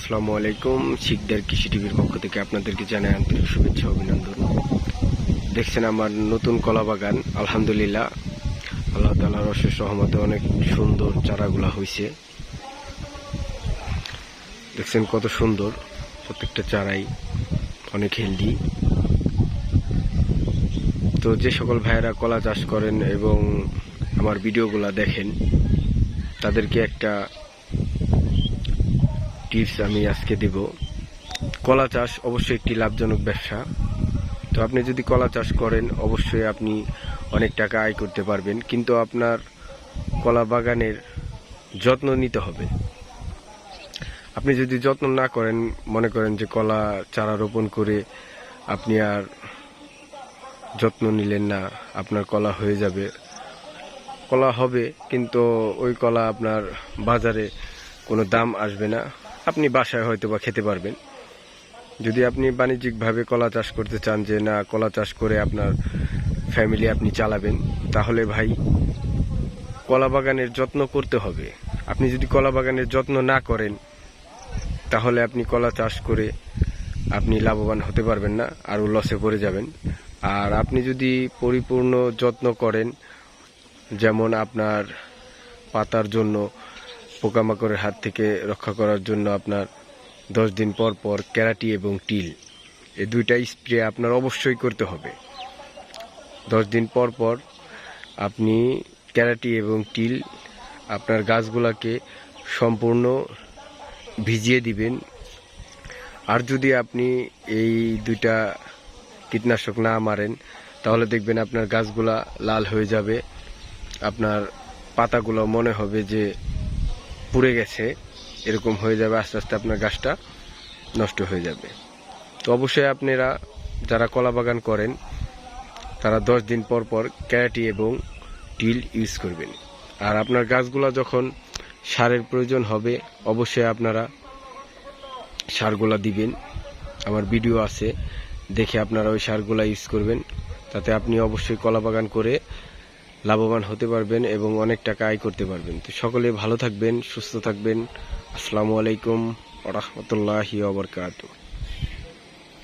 আসসালামু আলাইকুম। শিকদার কৃষি টিভির পক্ষ থেকে আপনাদেরকে জানাই আন্তরিক শুভেচ্ছা অভিনন্দন। দেখছেন আমার নতুন কলা বাগান আলহামদুলিল্লাহ। আল্লাহ তালার অশেষ রহমতে অনেক সুন্দর চারাগুলা হয়েছে দেখছেন কত সুন্দর, প্রত্যেকটা চারাই অনেক হেলদি। তো যে সকল ভাইয়েরা কলা চাষ করেন এবং আমার ভিডিওগুলা দেখেন, তাদেরকে একটা টিপস আমি আজকে দেব। কলা চাষ অবশ্যই একটি লাভজনক ব্যবসা। তো আপনি যদি কলা চাষ করেন, অবশ্যই আপনি অনেক টাকা আয় করতে পারবেন। কিন্তু আপনার কলা বাগানের যত্ন নিতে হবে। আপনি যদি যত্ন না করেন, মনে করেন যে কলা চারা রোপণ করে আপনি আর যত্ন নিলেন না, আপনার কলা হয়ে যাবে। কলা হবে, কিন্তু ওই কলা আপনার বাজারে কোনো দাম আসবে না। আপনি বাসায় হয়তো বা খেতে পারবেন। যদি আপনি বাণিজ্যিকভাবে কলা চাষ করতে চান যে না, কলা চাষ করে আপনার ফ্যামিলি আপনি চালাবেন, তাহলে ভাই কলা বাগানের যত্ন করতে হবে। আপনি যদি কলা বাগানের যত্ন না করেন, তাহলে আপনি কলা চাষ করে আপনি লাভবান হতে পারবেন না আরও লসে পড়ে যাবেন। আর আপনি যদি পরিপূর্ণ যত্ন করেন, যেমন আপনার পাতার জন্য পোকামাকড়ের হাত থেকে রক্ষা করার জন্য আপনার দশ দিন পর পর ক্যারাটি এবং টিল। এই দুইটা স্প্রে আপনার অবশ্যই করতে হবে। দশ দিন পর পর আপনি ক্যারাটি এবং টিল আপনার গাছগুলাকে সম্পূর্ণ ভিজিয়ে দিবেন। আর যদি আপনি এই দুইটা কীটনাশক না মারেন, তাহলে দেখবেন আপনার গাছগুলা লাল হয়ে যাবে। আপনার পাতাগুলো মনে হবে যে পুড়ে গেছে, এরকম হয়ে যাবে, আস্তে আস্তে আপনার গাছটা নষ্ট হয়ে যাবে। তো অবশ্যই আপনারা যারা কলা বাগান করেন, তারা দশ দিন পর পর ক্যারাটি এবং টিল ইউজ করবেন। আর আপনার গাছগুলো যখন সারের প্রয়োজন হবে, অবশ্যই আপনারা সারগুলা দিবেন। আমার ভিডিও আছে, দেখে আপনারা ওই সারগুলা ইউজ করবেন। তাতে আপনি অবশ্যই কলা বাগান করে লাভবান হতে পারবেন এবং অনেক টাকা আয় করতে পারবেন। তো সকলে ভালো থাকবেন, সুস্থ থাকবেন। আসসালামু আলাইকুম রহমতুল্লাহি